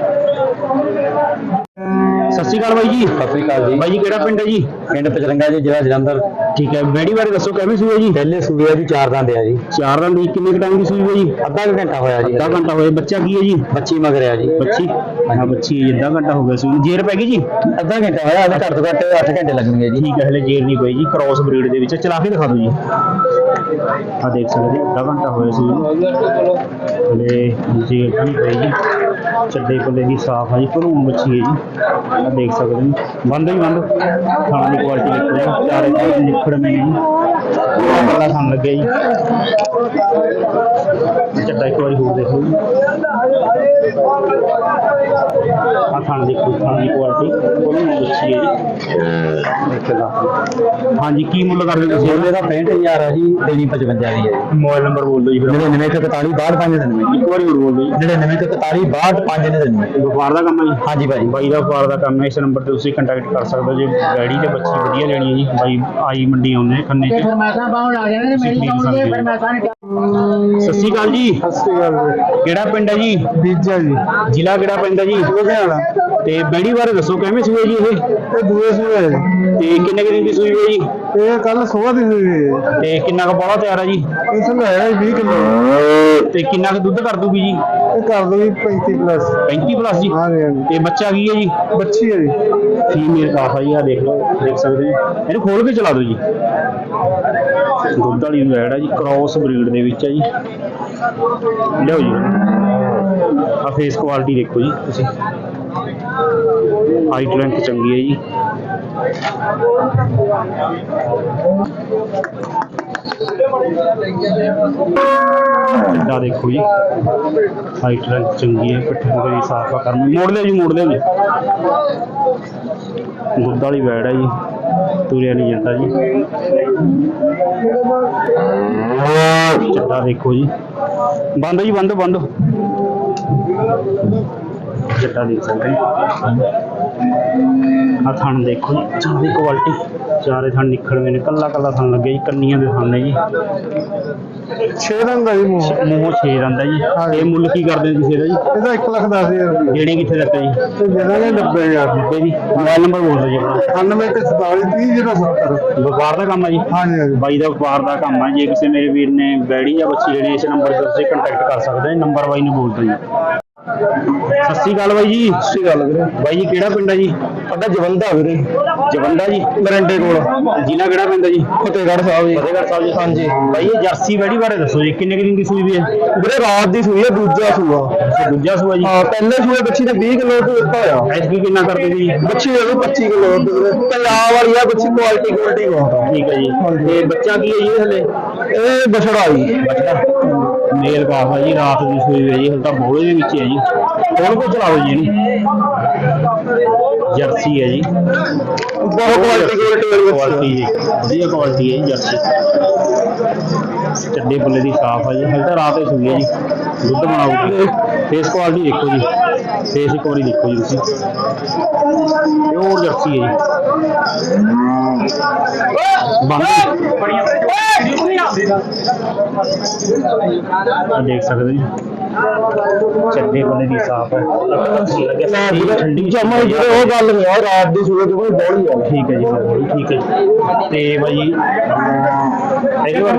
[SPEAKER 1] ਸਤਿ ਸ਼੍ਰੀ ਅਕਾਲ ਬਾਈ ਜੀ।
[SPEAKER 2] ਸਤਿ ਸ਼੍ਰੀ ਅਕਾਲ ਜੀ।
[SPEAKER 1] ਬਾਈ ਜੀ ਕਿਹੜਾ ਪਿੰਡ ਹੈ ਜੀ?
[SPEAKER 2] ਪਿੰਡ ਪਚਰੰਗਾ ਜੀ ਜ਼ਿਲ੍ਹਾ ਜਲੰਧਰ।
[SPEAKER 1] ਠੀਕ ਹੈ ਬੈੜੀ ਬਾਰੇ ਦੱਸੋ ਕਿਵੇਂ ਸੂਏ ਜੀ?
[SPEAKER 2] ਪਹਿਲੇ ਸੂਬੇ ਜੀ ਚਾਰ ਦੰਦ ਆ ਜੀ।
[SPEAKER 1] ਚਾਰ ਦਿਨ ਦੀ ਕਿੰਨੇ ਟਾਈਮ ਦੀ ਸੂਈ ਹੈ ਜੀ?
[SPEAKER 2] ਅੱਧਾ ਕੁ ਘੰਟਾ ਹੋਇਆ ਜੀ।
[SPEAKER 1] ਅੱਧਾ ਘੰਟਾ ਹੋਇਆ ਬੱਚਾ ਕੀ ਹੈ ਜੀ?
[SPEAKER 2] ਬੱਚੀ ਮਗਰ ਆ ਜੀ।
[SPEAKER 1] ਬੱਚੀ? ਹਾਂ ਬੱਚੀ ਹੈ ਅੱਧਾ ਘੰਟਾ ਹੋ ਗਿਆ ਸੂਈ ਨੂੰ। ਜੇਰ ਪੈ ਗਈ ਜੀ?
[SPEAKER 2] ਅੱਧਾ ਘੰਟਾ ਹੋਇਆ ਉਹਦੇ ਘੱਟ ਤੋਂ ਘੱਟ 8 ਘੰਟੇ ਲੱਗਣਗੇ ਜੀ।
[SPEAKER 1] ਠੀਕ ਹੈ ਹਲੇ ਜੇਰ ਨਹੀਂ ਪਈ ਜੀ ਕ੍ਰਾਸ ਬਰੀਡ ਦੇ ਵਿੱਚ। ਚਲਾ ਕੇ ਦਿਖਾ ਦਿਓ ਜੀ। ਆ ਦੇਖ ਸਕਦੇ ਹੋ, ਅੱਧਾ ਘੰਟਾ ਹੋਇਆ ਸੀ ਹਲੇ ਜੇਰ ਤਾਂ ਨਹੀਂ ਪਈ ਜੀ। ਚੱਡੇ ਪੱਲੇ ਦੀ ਸਾਫ਼ ਆ ਜੀ ਭਰੂਣ ਬੱਚੀ ਹੈ ਜੀ। ਆ ਦੇਖ ਸਕਦੇ ਹੋ। ਬੰਦ ਹੀ ਬੰਦ। ਖਾਣ ਦੀ ਕੁਆਲਿਟੀ ਦੇਖੋ ਜੀ। ਚਾਰੇ ਪਾਸੇ ਨਿਖੜ ਮੇ ਜੀ। ਕੱਲਾ ਖਾਣ ਲੱਗਿਆ ਜੀ। ਚੱਡਾ ਇੱਕ ਵਾਰੀ ਹੋਰ ਦੇਖੋ ਜੀ। ਆ ਖਾਣ ਦੀ ਖਾਣ ਦੀ ਕੁਆਲਿਟੀ ਭਰੂਣ ਬੱਚੀ ਹੈ ਜੀ। ਦੇਖੋ ਹਾਂਜੀ ਕੀ ਮੁੱਲ ਕਰਦੇ ਤੁਸੀਂ?
[SPEAKER 2] ਉਹਦੇ ਦਾ 65000 ਆ ਜੀ ਦੇਣੀ 55 ਦੀ ਹੈ
[SPEAKER 1] ਮੋਬਾਈਲ ਨੰਬਰ ਬੋਲ ਦਿਓ ਜੀ ਫਿਰ।
[SPEAKER 2] 9941 62 ਦੇ ਦੇਣੀ
[SPEAKER 1] ਇੱਕ ਵਾਰੀ ਹੋਰ ਬੋਲ ਦਿਓ ਜੀ।
[SPEAKER 2] 9941 62 ਦੇ ਦੇਣੀ
[SPEAKER 1] ਵਪਾਰ ਦਾ ਕੰਮ ਹੈ ਜੀ?
[SPEAKER 2] ਹਾਂਜੀ ਭਾਈ
[SPEAKER 1] ਬਾਈ ਦਾ ਵਪਾਰ ਦਾ ਕੰਮ ਹੈ ਇਸ ਨੰਬਰ ਤੇ ਤੁਸੀਂ ਕੰਟੈਕਟ ਕਰ ਸਕਦੇ ਹੋ ਜੇ। ਗਾੜੀ ਤੇ ਬੱਚੀ ਵਧੀਆ ਲੈਣੀ ਹੈ ਜੀ। ਬਾਈ ਆਈ ਮੰਡੀ ਆਉਂਦੇ ਖੰਨੇ ਚ।
[SPEAKER 3] ਫਰਮਾਇਸ਼ਾਂ ਪਾਉਣ ਲੱਗ ਜਾਂਦੇ ਨੇ ਮੇਰੀ
[SPEAKER 1] ਖਰੀਦ
[SPEAKER 3] ਫਰਮਾਇਸ਼ਾਂ ਨੇ
[SPEAKER 1] ਸਤਿ ਸ਼੍ਰੀ ਅਕਾਲ ਜੀ।
[SPEAKER 2] ਸਸਤੀ ਗੱਲ
[SPEAKER 1] ਕਿਹੜਾ ਪਿੰਡ ਹੈ ਜੀ?
[SPEAKER 2] ਬੀਜਾ ਜੀ।
[SPEAKER 1] ਜ਼ਿਲ੍ਹਾ ਕਿਹੜਾ ਪੈਂਦਾ ਜੀ?
[SPEAKER 2] ਲੁਧਿਆਣਾ।
[SPEAKER 1] ਤੇ ਬੈੜੀ ਬਾਰੇ ਦੱਸੋ ਕਿਵੇਂ ਸੂਏ ਜੀ ਇਹ?
[SPEAKER 2] ਇਹ ਦੂਏ ਸੂਏ ਹੈ
[SPEAKER 1] ਤੇ ਕਿੰਨੇ ਕੁ ਦਿਨ ਦੀ ਸੂਈ ਹੋਈ ਜੀ?
[SPEAKER 2] ਇਹ ਕੱਲ ਸੋਹ ਦੀ ਹੋਈ ਹੈ
[SPEAKER 1] ਤੇ ਕਿੰਨਾ ਕੁ ਬੋਲਾ ਤਿਆਰ ਹੈ ਜੀ?
[SPEAKER 2] ਇਸ ਨੂੰ ਹੈ 20 ਕਿਲੋ।
[SPEAKER 1] ਤੇ ਕਿੰਨਾ ਕੁ ਦੁੱਧ ਕਰ ਦੂਗੀ ਜੀ?
[SPEAKER 2] ਇਹ ਕਰ ਦੋ ਜੀ 35 ਪਲੱਸ।
[SPEAKER 1] 35 ਪਲੱਸ ਜੀ?
[SPEAKER 2] ਹਾਂ ਜੀ ਹਾਂ ਜੀ
[SPEAKER 1] ਤੇ ਬੱਚਾ ਕੀ ਹੈ ਜੀ?
[SPEAKER 2] ਬੱਚੀ ਹੈ ਜੀ।
[SPEAKER 1] ਫੀਮੇਲ ਕਾਫ ਆ ਜੀ ਆ ਦੇਖ ਲਓ ਦੇਖ ਸਕਦੇ ਹੋ। ਇਹਨੂੰ ਖੋਲ ਕੇ ਚਲਾ ਦਿਓ ਜੀ। ਦੁੱਧ ਵਾਲੀ ਵੈੜ ਆ ਜੀ ਕ੍ਰਾਸ ਬਰੀਡ ਦੇ ਵਿੱਚ ਆ ਜੀ। ਲਿਓ ਜੀ। ਆ ਫੇਸ ਕੁਆਲਿਟੀ ਦੇਖੋ ਜੀ ਤੁਸੀਂ। ਹਾਈਟ ਲੈਂਥ ਚੰਗੀ ਹੈ ਜੀ। ਚੱਡਾ ਦੇਖੋ ਜੀ। ਹਾਈਟ ਲੈਂਥ ਚੰਗੀ ਹੈ, ਪਿੱਠ ਵਗੈਰੀ ਸਾਫ਼ ਆ ਕਰਨ ਮੋੜ ਲਿਓ ਜੀ ਮੋੜ ਲਿਓ ਜੀ। ਦੁੱਧ ਵਾਲੀ ਵੈੜ ਹੈ ਜੀ। ਤੁਰਿਆ ਨਹੀਂ ਜਾਂਦਾ ਜੀ। ਚੱਡਾ ਦੇਖੋ ਜੀ। ਬੰਦ ਜੀ, ਬੰਦ ਬੰਦ। ਚੱਡਾ ਦੇਖ ਸਕਦੇ ਆ ਥਣ ਦੇਖੋ ਜੀ ਚਾਰੇ ਕੁਆਲਿਟੀ ਚਾਰੇ ਥਣ ਨਿਕਲਵੇਂ ਨੇ ਕੱਲਾ ਕੱਲਾ ਥਣ ਲੱਗਿਆ ਜੀ ਕੰਨੀਆਂ ਦੇ ਥਣ ਨੇ ਜੀ।
[SPEAKER 2] 6 ਰੰਗ ਦਾ ਜੀ ਮੂੰਹ।
[SPEAKER 1] ਮੂੰਹ ਛੇ ਰੰਦਾ ਜੀ। ਇਹ ਮੁੱਲ ਕੀ ਕਰਦੇ ਤੁਸੀਂ ਇਹਦਾ ਜੀ?
[SPEAKER 2] ਇਹਦਾ 1 ਲੱਖ 10000 ਰੁਪਏ।
[SPEAKER 1] ਜਿਹੜੇ ਕਿੱਥੇ ਤੱਕ ਜੀ?
[SPEAKER 2] ਤੇ ਦੇ ਦਾਂਗੇ 90000
[SPEAKER 1] ਤੇ ਜੀ। ਮੋਬਾਈਲ ਨੰਬਰ ਬੋਲ ਦਿਓ ਜੀ ਆਪਣਾ।
[SPEAKER 2] 98 ਤੇ 47 30 070
[SPEAKER 1] ਵਪਾਰ ਦਾ ਕੰਮ ਹੈ ਜੀ।
[SPEAKER 2] ਹਾਂ ਜੀ ਹਾਂ ਜੀ।
[SPEAKER 1] ਬਾਈ ਦਾ ਵਪਾਰ ਦਾ ਕੰਮ ਹੈ ਜੇ। ਕਿਸੇ ਮੇਰੇ ਵੀਰ ਨੇ ਬੈੜੀ ਜਾਂ ਬੱਚੀ ਲੈਣੀ ਇਸ ਨੰਬਰ ਤੇ ਤੁਸੀਂ ਕੰਟੈਕਟ ਕਰ ਸਕਦੇ ਹੋ ਨੰਬਰ ਬਾਈ ਨੂੰ ਬੋਲ ਦਿਓ ਜੀ। ਸਤਿ ਸ਼੍ਰੀ ਅਕਾਲ ਬਾਈ ਜੀ।
[SPEAKER 2] ਸਹੀ ਗੱਲ ਵੀਰੇ।
[SPEAKER 1] ਬਾਈ ਜੀ ਕਿਹੜਾ ਪਿੰਡ ਹੈ ਜੀ?
[SPEAKER 2] ਸਾਡਾ ਜਵੰਦਾ ਵੀਰੇ।
[SPEAKER 1] ਜਵੰਦਾ ਜੀ
[SPEAKER 2] ਮਰੰਡੇ ਕੋਲ।
[SPEAKER 1] ਜ਼ਿਲ੍ਹਾ ਕਿਹੜਾ ਪੈਂਦਾ ਜੀ?
[SPEAKER 2] ਫਤਿਹਗੜ੍ਹ ਸਾਹਿਬ ਜੀ।
[SPEAKER 1] ਫਤਿਹਗੜ੍ਹ ਸਾਹਿਬ ਜੀ। ਹਾਂਜੀ। ਬਾਈ ਇਹ ਜਰਸੀ ਬੈੜੀ ਬਾਰੇ ਦੱਸੋ ਜੀ ਕਿੰਨੇ ਕੁ ਦਿਨ ਦੀ ਸੂਈ ਵੀ ਹੈ?
[SPEAKER 2] ਵੀਰੇ ਰਾਤ ਦੀ ਸੂਈ ਹੈ ਦੂਜਾ ਸੂਆ।
[SPEAKER 1] ਅੱਛਾ, ਦੂਜਾ ਸੂਆ ਜੀ।
[SPEAKER 2] ਹਾਂ ਪਹਿਲੇ ਸੂਏ ਬੱਚੀ ਨੇ 20 ਕਿਲੋ ਤੋਂ ਦਿੱਤਾ ਹੋਇਆ
[SPEAKER 1] ਐਸਪੀ ਕਿੰਨਾ ਕਰਦੇ ਜੀ?
[SPEAKER 2] ਬੱਚੀ ਦੇ 25 ਕਿਲੋ ਪੰਜਾਬ ਵਾਲੀ ਆ ਬੱਚੀ ਕੁਆਲਿਟੀ ਕੁਆਲਿਟੀ ਬਹੁਤ ਆ।
[SPEAKER 1] ਠੀਕ ਹੈ ਜੀ। ਤੇ ਬੱਚਾ ਕੀ ਹੈ ਜੀ ਹਲੇ?
[SPEAKER 2] ਇਹ ਬਛੜਾ ਜੀ।
[SPEAKER 1] ਬੱਚਾ ਮੇਲ ਕਾਫ ਜੀ ਰਾਤ ਦੀ ਸੂਈ ਹੈ ਜੀ ਹਲ ਤਾਂ ਬੋਲੇ ਦੇ ਵਿੱਚ ਹੈ ਜੀ। ਹੁਣ ਕੋ ਚਲਾਓ ਜੀ? ਇਹਨੂੰ ਜਰਸੀ ਹੈ ਜੀ।
[SPEAKER 2] ਬਹੁਤ ਕੁਆਲਿਟੀ ਕੁਆਲਿਟੀ
[SPEAKER 1] ਜੀ ਵਧੀਆ ਕੁਆਲਿਟੀ ਹੈ ਜੀ ਜਰਸੀ। ਚੱਡੇ ਬੱਲੇ ਦੀ ਸਾਫ਼ ਹੈ ਜੀ ਹਲ ਤਾਂ ਰਾਤ ਹੀ ਸੂਈ ਹੈ ਜੀ। ਦੁੱਧ ਬਣਾਉਗੀ ਫੇਸ ਕੁਆਲਿਟੀ ਦੇਖੋ ਜੀ। ਫੇਸ ਇੱਕ ਵਾਰੀ ਦੇਖੋ ਜੀ ਤੁਸੀਂ। ਪਿਓਰ ਜਰਸੀ ਹੈ ਜੀ। ਬੰਦ। ਦੇਖ ਸਕਦੇ ਜੀ। ਚੱਡੇ ਬੱਲੇ ਦੀ ਸਾਫ਼ ਹੈ। ਠੰਡੀ
[SPEAKER 2] ਜਮਾ ਜਿਹੜੇ ਉਹ ਗੱਲ ਨਹੀਂ ਆ ਰਾਤ ਦੀ ਸੂਏ ਤੋਂ ਬੋਲੀ ਆ।
[SPEAKER 1] ਠੀਕ ਹੈ ਜੀ ਬਿਲਕੁਲ ਠੀਕ ਹੈ ਜੀ। ਤੇ ਭਾਈ ਇਹਦੇ ਬਾਰੇ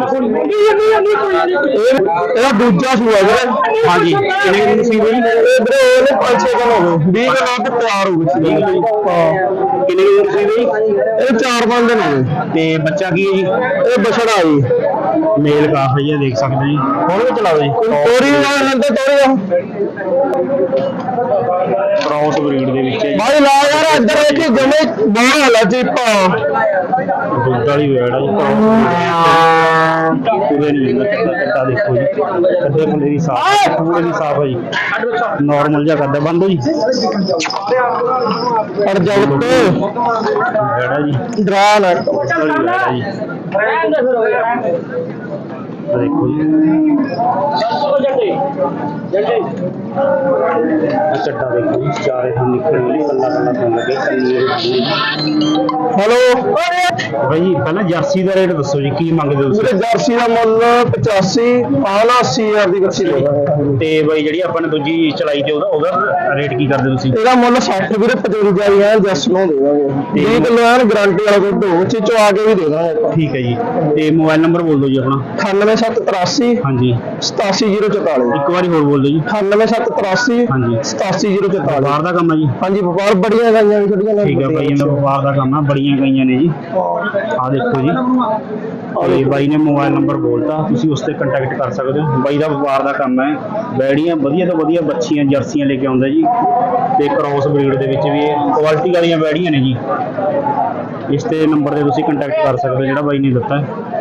[SPEAKER 2] ਇਹ ਇਹਦਾ ਦੂਜਾ ਸੂਆ ਵੀਰੇ।
[SPEAKER 1] ਹਾਂਜੀ ਕਿੰਨੇ ਸੀ ਬਈ?
[SPEAKER 2] ਇਹ ਵੀਰੇ ਉਹਨੇ 5-6 ਦਿਨ ਹੋ ਗਏ। 20 ਦਿਨਾਂ ਤੇ ਤਿਆਰ ਹੋ ਸੀ। ਹਾਂ
[SPEAKER 1] ਕਿੰਨੇ ਦਿਨ ਸੀ ਬਈ?
[SPEAKER 2] ਇਹ 4-5 ਦਿਨ ਹੋ ਗਏ।
[SPEAKER 1] ਤੇ ਬੱਚਾ ਕੀ ਹੈ ਜੀ?
[SPEAKER 2] ਇਹ ਬਛੜਾ ਜੀ।
[SPEAKER 1] ਮੇਲ ਕਾਫ ਹੈ ਜੀ ਇਹ ਦੇਖ ਸਕਦੇ ਜੀ। ਹੁਣ ਵੀ ਚਲਾਓ ਜੀ।
[SPEAKER 2] ਤੋਰੀ ਨਾਲ ਨੰਦੇ ਤੋਰੀ ਆ
[SPEAKER 1] ਕ੍ਰਾਸ ਬਰੀਡ ਦੇ ਵਿੱਚ ਹੈ ਜੀ।
[SPEAKER 2] ਭਾਈ ਲਾ ਯਾਰ ਇੱਧਰ ਵੇਖੀ ਜਮੇ ਬਾਹਰ ਹਾਲਾ ਚੀਪਾ
[SPEAKER 1] ਦੁੱਧ ਵਾਲੀ ਵੇੜ ਹੈ ਜੀ ਪੂਰੇ ਨਹੀਂ ਚੱਡਾ ਚੱਡਾ ਦੇਖੋ ਜੀ। ਕੱਦੇ ਬੰਦੇ ਦੀ ਸਾਫ਼ ਪੂਰੇ ਦੀ ਸਾਫ਼ ਹੈ ਜੀ। ਨਾਰਮਲ ਜਿਹਾ ਕਰਦਾ ਬੰਦ ਜੀ।
[SPEAKER 2] ਅੜ ਜਾ ਉੱਤੇ।
[SPEAKER 1] ਵੇੜ ਜੀ।
[SPEAKER 2] ਡਰਾ ਨਾ
[SPEAKER 1] ਦੁੱਧ ਵਾਲੀ ਵੇੜ ਹੈ ਜੀ ਆਹ ਦੇਖੋ ਜੀ। ਆਹ ਚੱਡਾ ਦੇਖੋ ਜੀ ਚਾਰੇ ਥਾਂ ਨਿਕਲ ਗਏ ਕੱਲਾ ਕੱਲਾ ਥਾਂ ਲੱਗੇ ਕੰਨੀ
[SPEAKER 2] ਹੈਲੋ
[SPEAKER 1] ਭਾਈ ਪਹਿਲਾਂ ਜਰਸੀ ਦਾ ਰੇਟ ਦੱਸੋ ਜੀ ਕੀ ਮੰਗਦੇ ਹੋ ਤੁਸੀਂ?
[SPEAKER 2] ਜਰਸੀ ਦਾ ਮੁੱਲ 85 ਆਲਾ 80000 ਦੀ ਬੱਚੀ ਦੇ
[SPEAKER 1] ਤੇ ਬਾਈ ਜਿਹੜੀ ਆਪਾਂ ਨੇ ਦੂਜੀ ਚਲਾਈ ਤੇ ਉਹਦਾ ਉਹਦਾ ਰੇਟ ਕੀ ਕਰਦੇ ਤੁਸੀਂ?
[SPEAKER 2] ਇਹਦਾ ਮੁੱਲ 60 ਵੀਰੇ 55 ਦੀ ਐ ਜਸ ਨੂੰ ਦੇ ਦਾਂਗੇ। 20 ਕਿਲੋ ਐਨ ਗਾਰੰਟੀ ਵਾਲਾ ਦੁੱਧ ਹੋ ਚ ਚੋ ਆ ਕੇ ਵੀ ਦੇ ਦਾਂਗੇ
[SPEAKER 1] ਠੀਕ ਹੈ ਜੀ। ਤੇ ਮੋਬਾਈਲ ਨੰਬਰ ਬੋਲ ਦਿਓ ਜੀ ਆਪਣਾ।
[SPEAKER 2] 98 98783
[SPEAKER 1] ਹਾਂਜੀ।
[SPEAKER 2] 87044
[SPEAKER 1] ਇੱਕ ਵਾਰੀ ਹੋਰ ਬੋਲ ਦਿਓ ਜੀ।
[SPEAKER 2] 98783
[SPEAKER 1] ਹਾਂਜੀ।
[SPEAKER 2] 87044
[SPEAKER 1] ਵਪਾਰ ਦਾ ਕੰਮ ਹੈ ਜੀ।
[SPEAKER 2] ਹਾਂਜੀ ਵਪਾਰ ਬੜੀਆਂ ਗਾਈਆਂ ਵੀ ਛੋਟੀਆਂ
[SPEAKER 1] ਠੀਕ ਹੈ ਬਾਈ ਦਾ ਵਪਾਰ ਦਾ ਕੰਮ ਹੈ ਬੜੀਆਂ ਗਈਆਂ ਨੇ ਜੀ। ਆ ਦੇਖੋ ਜੀ। ਤੇ ਬਾਈ ਨੇ ਮੋਬਾਈਲ ਨੰਬਰ ਬੋਲਤਾ। ਤੁਸੀਂ ਉਸ ਤੇ ਕੰਟੈਕਟ ਕਰ ਸਕਦੇ ਹੋ। ਬਾਈ ਦਾ ਵਪਾਰ ਦਾ ਕੰਮ ਹੈ। ਬੈੜੀਆਂ ਵਧੀਆ ਤੋਂ ਵਧੀਆ ਬੱਚੀਆਂ, ਜਰਸੀਆਂ ਲੈ ਕੇ ਆਉਂਦਾ ਜੀ। ਤੇ ਕ੍ਰੋਸ ਬਰੀਡ ਦੇ ਵਿੱਚ ਵੀ ਇਹ ਕੁਆਲਿਟੀ ਵਾਲੀਆਂ ਬੈੜੀਆਂ ਨੇ ਜੀ। ਇਸ ਤੇ ਨੰਬਰ ਤੇ ਤੁਸੀਂ ਕੰਟੈਕਟ ਕਰ ਸਕਦੇ ਹੋ, ਜਿਹੜਾ ਬਾਈ ਨੇ ਦਿੱਤਾ ਹੈ।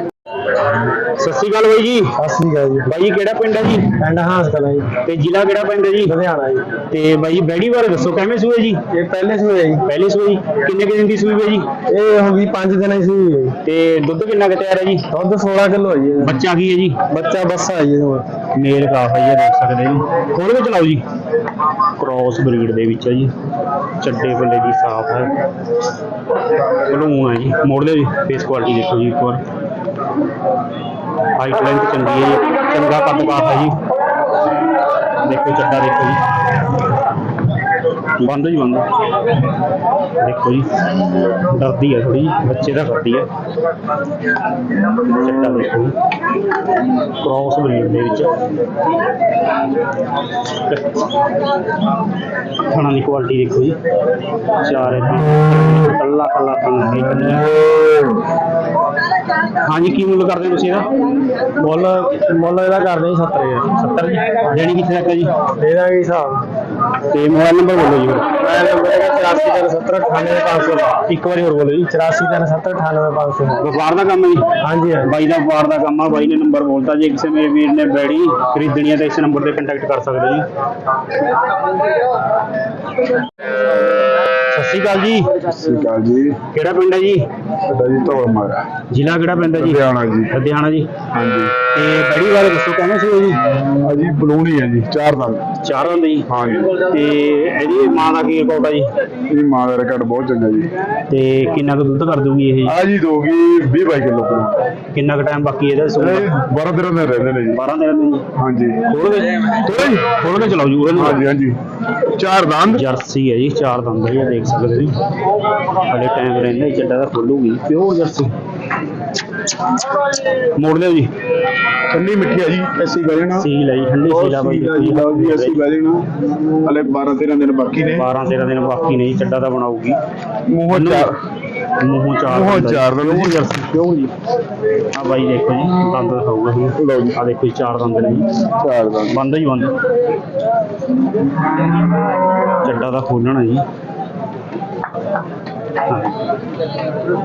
[SPEAKER 1] ਸਤਿ ਸ਼੍ਰੀ ਅਕਾਲ ਬਾਈ ਜੀ।
[SPEAKER 2] ਸਤਿ ਸ੍ਰੀ ਅਕਾਲ ਜੀ।
[SPEAKER 1] ਬਾਈ ਜੀ ਕਿਹੜਾ ਪਿੰਡ ਹੈ ਜੀ?
[SPEAKER 2] ਪਿੰਡ ਹਾਸ ਕਲਾ ਜੀ
[SPEAKER 1] ਤੇ ਜ਼ਿਲ੍ਹਾ ਕਿਹੜਾ ਪਿੰਡ ਹੈ ਜੀ?
[SPEAKER 2] ਲੁਧਿਆਣਾ ਜੀ।
[SPEAKER 1] ਤੇ ਬਾਈ ਜੀ ਬੈੜੀ ਬਾਰੇ ਦੱਸੋ ਕਿਵੇਂ ਸੂਏ ਜੀ?
[SPEAKER 2] ਇਹ ਪਹਿਲੇ ਸੂਏ ਜੀ।
[SPEAKER 1] ਪਹਿਲੀ ਸੂਈ ਕਿੰਨੇ ਕੁ ਦਿਨ ਦੀ ਸੂਈ ਹੈ ਜੀ?
[SPEAKER 2] ਇਹ ਹੋ ਗਈ 5 ਦਿਨਾਂ ਦੀ ਸੂਈ ਹੈ ਜੀ।
[SPEAKER 1] ਤੇ ਦੁੱਧ ਕਿੰਨਾ ਕੁ ਤਿਆਰ ਹੈ ਜੀ?
[SPEAKER 2] ਦੁੱਧ 16 ਕਿਲੋ ਹੈ ਜੀ ਇਹਦਾ।
[SPEAKER 1] ਬੱਚਾ ਕੀ ਹੈ ਜੀ?
[SPEAKER 2] ਬੱਚਾ ਬੱਸਾ ਹੈ ਜੀ ਇਹਦੇ ਕੋਲ।
[SPEAKER 1] ਮੇਲ ਕਾਫ ਹੈ ਜੀ ਦੇਖ ਸਕਦੇ ਜੀ। ਖੋਲ ਕੇ ਚਲਾਓ ਜੀ। ਕ੍ਰੋਸ ਬਰੀਡ ਦੇ ਵਿੱਚ ਹੈ ਜੀ। ਚੱਡੇ ਬੱਲੇ ਦੀ ਸਾਫ਼ ਹੈ। ਬਲੂਨ ਹੈ ਜੀ। ਮੋੜ ਲਿਓ ਜੀ ਫੇਸ ਕੁਆਲਿਟੀ ਦੇਖੋ ਜੀ ਇੱਕ ਵਾਰ। ਹਾਈਟ ਲੈਂਥ ਚੰਗੀ ਹੈ ਜੀ ਚੰਗਾ ਕੱਦ ਕਾਫ ਹੈ ਜੀ ਦੇਖੋ ਚੱਡਾ ਦੇਖੋ ਜੀ ਬੰਦ ਜੀ ਬੰਦ ਦੇਖੋ ਜੀ ਡਰਦੀ ਹੈ ਥੋੜੀ ਬੱਚੇ ਦਾ ਕਰਦੀ ਹੈ ਚੱਡਾ ਦੇਖੋ ਜੀ ਕ੍ਰੋਸ ਬਰੀਡ ਦੇ ਵਿੱਚ ਖਾਣਾ ਦੀ ਕੁਆਲਿਟੀ ਦੇਖੋ ਜੀ ਚਾਰ ਇਹ ਕੱਲਾ ਕੱਲਾ ਖਾਣਾ ਦੀ ਹਾਂਜੀ ਕੀ ਮੁੱਲ ਕਰਦੇ ਹੋ ਤੁਸੀਂ ਇਹਦਾ?
[SPEAKER 2] ਮੁੱਲ ਮੁੱਲ ਇਹਦਾ ਕਰਦੇ ਜੀ 70 ਹਜ਼ਾਰ।
[SPEAKER 1] 70 ਜੀ ਦੇਣੀ ਕਿੱਥੇ ਤੱਕ ਹੈ ਜੀ?
[SPEAKER 2] ਦੇ ਦਾਂਗੇ ਹਿਸਾਬ।
[SPEAKER 1] ਤੇ ਮੋਬਾਈਲ ਨੰਬਰ ਬੋਲੋ ਜੀ।
[SPEAKER 2] ਮੋਬਾਈਲ ਨੰਬਰ ਹੈਗਾ 8470
[SPEAKER 1] ਇੱਕ ਵਾਰੀ ਹੋਰ ਬੋਲੋ ਜੀ।
[SPEAKER 2] 8470
[SPEAKER 1] ਵਪਾਰ ਦਾ ਕੰਮ ਹੈ ਜੀ।
[SPEAKER 2] ਹਾਂਜੀ
[SPEAKER 1] ਬਾਈ ਦਾ ਵਪਾਰ ਦਾ ਕੰਮ ਆ। ਬਾਈ ਨੇ ਨੰਬਰ ਬੋਲਤਾ ਜੇ। ਕਿਸੇ ਮੇਰੇ ਵੀਰ ਨੇ ਬੈੜੀ ਖਰੀਦਣੀ ਹੈ ਤਾਂ ਇਸ ਨੰਬਰ ਤੇ ਕੰਟੈਕਟ ਕਰ ਸਕਦੇ ਜੀ। ਸ਼੍ਰੀ ਅਕਾਲ ਜੀ।
[SPEAKER 4] ਸਤਿ ਸ਼੍ਰੀ ਅਕਾਲ ਜੀ।
[SPEAKER 1] ਕਿਹੜਾ ਪਿੰਡ ਹੈ ਜੀ?
[SPEAKER 4] ਸਾਡਾ ਜੀ ਧੌਲ ਮਾਰਾ
[SPEAKER 1] ਜ਼ਿਲ੍ਹਾ ਕਿਹੜਾ ਪੈਂਦਾ ਜੀ?
[SPEAKER 4] ਲੁਧਿਆਣਾ ਜੀ।
[SPEAKER 1] ਲੁਧਿਆਣਾ ਜੀ।
[SPEAKER 4] ਹਾਂਜੀ।
[SPEAKER 1] ਤੇ ਬੈੜੀ ਬਾਰੇ ਦੱਸੋ ਕਿਵੇਂ ਸੀ ਜੀ?
[SPEAKER 4] ਅਜੀ ਬਲੂਣੀ ਹੈ ਜੀ ਚਾਰ ਦੰਦ।
[SPEAKER 1] ਚਾਰ ਹੁੰਦੇ ਜੀ।
[SPEAKER 4] ਹਾਂਜੀ
[SPEAKER 1] ਤੇ ਇਹਦੀ ਮਾਂ ਦਾ ਕੀ ਰਿਕਾਰਡ ਆ ਜੀ?
[SPEAKER 4] ਇਹ ਮਾਂ ਦਾ ਰਿਕਾਰਡ ਬਹੁਤ ਚੰਗਾ ਜੀ।
[SPEAKER 1] ਤੇ ਕਿੰਨਾ ਕੁ ਦੁੱਧ ਕਰ ਦੂਗੀ ਇਹ
[SPEAKER 4] ਆ ਜੀ ਦੋਗੀ 20 22 ਕਿਲੋ
[SPEAKER 1] ਕਿੰਨਾ ਕੁ ਟਾਈਮ ਬਾਕੀ ਇਹਦਾ ਸੂਣ
[SPEAKER 4] ਇਹ
[SPEAKER 1] ਦਾ
[SPEAKER 4] 12 ਦਿਨਾਂ ਦੇ ਰਹਿੰਦੇ ਨੇ ਜੀ।
[SPEAKER 1] 12 13 ਦਿਨ ਜੀ।
[SPEAKER 4] ਹਾਂਜੀ।
[SPEAKER 1] ਖੋਲ ਕੇ ਖੋਲ ਕੇ ਚਲਾਓ ਜੀ ਉਹਨੂੰ
[SPEAKER 4] ਹਾਂਜੀ ਹਾਂਜੀ। ਚਾਰ ਦੰਦ।
[SPEAKER 1] ਜਰਸੀ ਹੈ ਜੀ ਚਾਰ ਦੰਦ ਹੈ ਜੀ, ਇਹ ਦੇਖ ਸਕਦੇ ਹੋ ਜੀ ਹਲੇ ਟਾਈਮ ਰਹਿੰਦਾ ਚੱਡਾ ਦਾ ਖੋਲੂਗੀ। ਪਿਓਰ ਜਰਸੀ ਮੋੜ ਲਿਓ ਜੀ।
[SPEAKER 4] ਠੰਡੀ ਮਿੱਠੀ ਆ ਜੀ ਐਸੀ ਜਾਣਾ
[SPEAKER 1] ਸੀਲ ਜੀ ਠੰਡੀ ਸੀਲ ਆ ਬਾਈ
[SPEAKER 4] ਜੀ ਲਓ ਜੀ ਐਸੀ ਜਾਣਾ ਹਲੇ 12 13 ਦਿਨ ਬਾਕੀ ਨੇ।
[SPEAKER 1] 12 13 ਦਿਨ ਬਾਕੀ ਨਹੀਂ ਚੱਡਾ ਦਾ ਬਣਾਊਗੀ।
[SPEAKER 4] ਮੂੰਹੋਂ ਚਾਰ।
[SPEAKER 1] ਮੂੰਹੋਂ ਚਾਰ
[SPEAKER 4] ਮੂੰਹੋਂ ਚਾਰ ਜੀ।
[SPEAKER 1] ਪਿਓਰ ਜਰਸੀ ਪਿਓਰ ਜੀ? ਆ ਬਾਈ ਦੇਖੋ ਜੀ ਦੰਦ ਦਿਖਾਊਗਾ ਜੀ
[SPEAKER 4] ਲਓ ਜੀ।
[SPEAKER 1] ਆ ਦੇਖੋ ਜੀ ਚਾਰ ਦੰਦ ਨੇ ਜੀ।
[SPEAKER 4] ਚਾਰ ਦੰਦ।
[SPEAKER 1] ਬੰਦ ਹੀ ਬੰਦ। ਚੱਡਾ ਦਾ ਖੋਲਣਾ ਜੀ।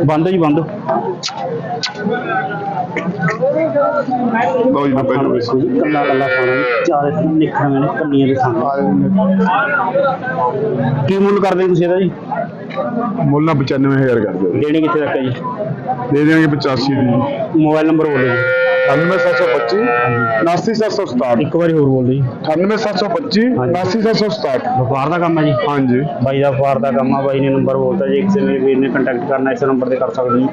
[SPEAKER 1] ਬੰਦ ਹੀ ਬੰਦ।
[SPEAKER 4] ਲਓ ਜੀ 90
[SPEAKER 1] ਖਾਣਾ
[SPEAKER 4] ਰੁਪਏ
[SPEAKER 1] ਦੇਖੋ ਜੀ ਕੱਲਾ ਕੱਲਾ ਖਾਣਾ ਜੀ ਚਾਰੇ ਨਿਕਲਵੇਂ ਨੇ ਕੰਨੀਆਂ ਦੇ ਸਾਹਮਣੇ ਕੀ ਮੁੱਲ ਕਰਦੇ ਤੁਸੀਂ ਇਹਦਾ ਜੀ?
[SPEAKER 4] ਮੁੱਲ ਨਾ 95000 ਕਰ ਦਿਓ ਜੀ
[SPEAKER 1] ਦੇਣੀ ਕਿੱਥੇ ਤੱਕ ਹੈ ਜੀ?
[SPEAKER 4] ਦੇ ਦੇਵਾਂਗੇ 85 ਦੀ। ਜੀ
[SPEAKER 1] ਮੋਬਾਈਲ ਨੰਬਰ ਬੋਲੋ ਜੀ।
[SPEAKER 4] 98725 89767
[SPEAKER 1] ਇੱਕ ਵਾਰੀ ਹੋਰ ਬੋਲ ਦਿਓ ਜੀ।
[SPEAKER 4] 98725 89767
[SPEAKER 1] ਵਪਾਰ ਦਾ ਕੰਮ ਹੈ ਜੀ।
[SPEAKER 4] ਹਾਂਜੀ।
[SPEAKER 1] ਬਾਈ ਦਾ ਵਪਾਰ ਦਾ ਕੰਮ ਆ ਬਾਈ ਨੇ ਨੰਬਰ ਬੋਲਤਾ ਜੇ ਕਿਸੇ ਮੇਰੇ ਵੀਰ ਨੇ ਕੰਟੈਕਟ ਕਰਨਾ ਇਸ ਨੰਬਰ ਤੇ ਕਰ ਸਕਦੇ ਜੀ।